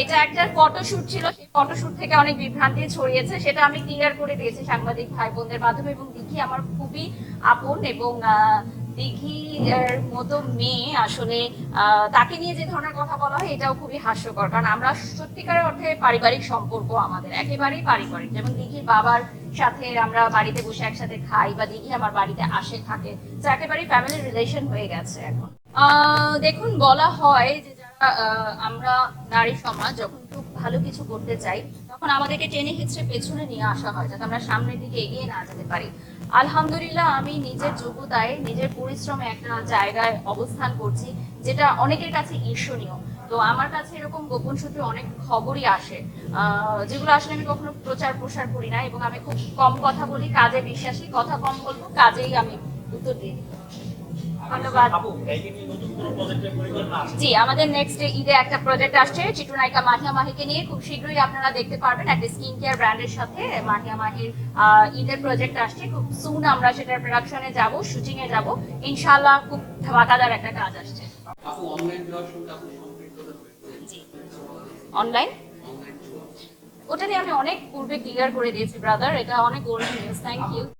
এটা একটা ফটোশুট ছিল, সেই ফটোশুট থেকে অনেক বিভ্রান্তি ছড়িয়েছে, সেটা আমি ক্লিয়ার করে দিয়েছি সাংবাদিক ভাই বোনদের মাধ্যমে এবং দিঘি আমার খুবই আপন এবং আহ, দিঘি এর মতো মেয়ে আসলে তাকে নিয়ে যে ধরনের কথা বলা হয় এটাও খুবই হাস্যকর। কারণ আমরা সত্যিকার অর্থে পারিবারিক সম্পর্ক আমাদের একেবারেই পারিবারিক। যেমন দিঘির বাবার সাথে আমরা বাড়িতে বসে একসাথে খাই বা দিঘি আমার বাড়িতে আসে থাকে। তো একেবারেই ফ্যামিলি রিলেশন হয়ে গেছে এখন। দেখুন বলা হয় যে আমরা নারী সমাজ যখন খুব ভালো কিছু করতে চাই, তখন আমাদেরকে টেনে হিচড়ে পেছনে নিয়ে আসা হয়, যাতে আমরা সামনের দিকে এগিয়ে না যেতে পারি। আলহামদুলিল্লাহ, আমি নিজের যোগ্যতায়, নিজের পরিশ্রমে একটা জায়গায় অবস্থান করছি, যেটা অনেকের কাছে ঈর্ষণীয়। তো আমার কাছে এরকম গোপন সূত্রে অনেক খবরই আসে যেগুলো আসলে আমি কখনো প্রচার প্রসার করি না এবং আমি খুব কম কথা বলি, কাজে বিশ্বাসী, কথা কম বলব, কাজেই আমি উত্তর দিই। ধন্যবাদ। জি আমাদের নেক্সট ঈদে একটা প্রজেক্ট আসছে চিত্রনায়িকা মাহিয়া মাহিকে নিয়ে। খুব শীঘ্রই আপনারা দেখতে পারবেন একটা স্কিন কেয়ার ব্র্যান্ডের সাথে মাহিয়া মাহির ঈদের প্রজেক্ট আসছে। খুব সুন আমরা সেটার প্রোডাকশনে যাব শুটিং এ যাব। ইনশাআল্লাহ খুব ধামাকাদার একটা কাজ আসছে। অনলাইন ওটা নিয়ে আমি অনেক পূর্বে ক্লিয়ার করে দিয়েছি ব্রাদার এটা অনেক গোল্ডেন নিউজ থ্যাংক ইউ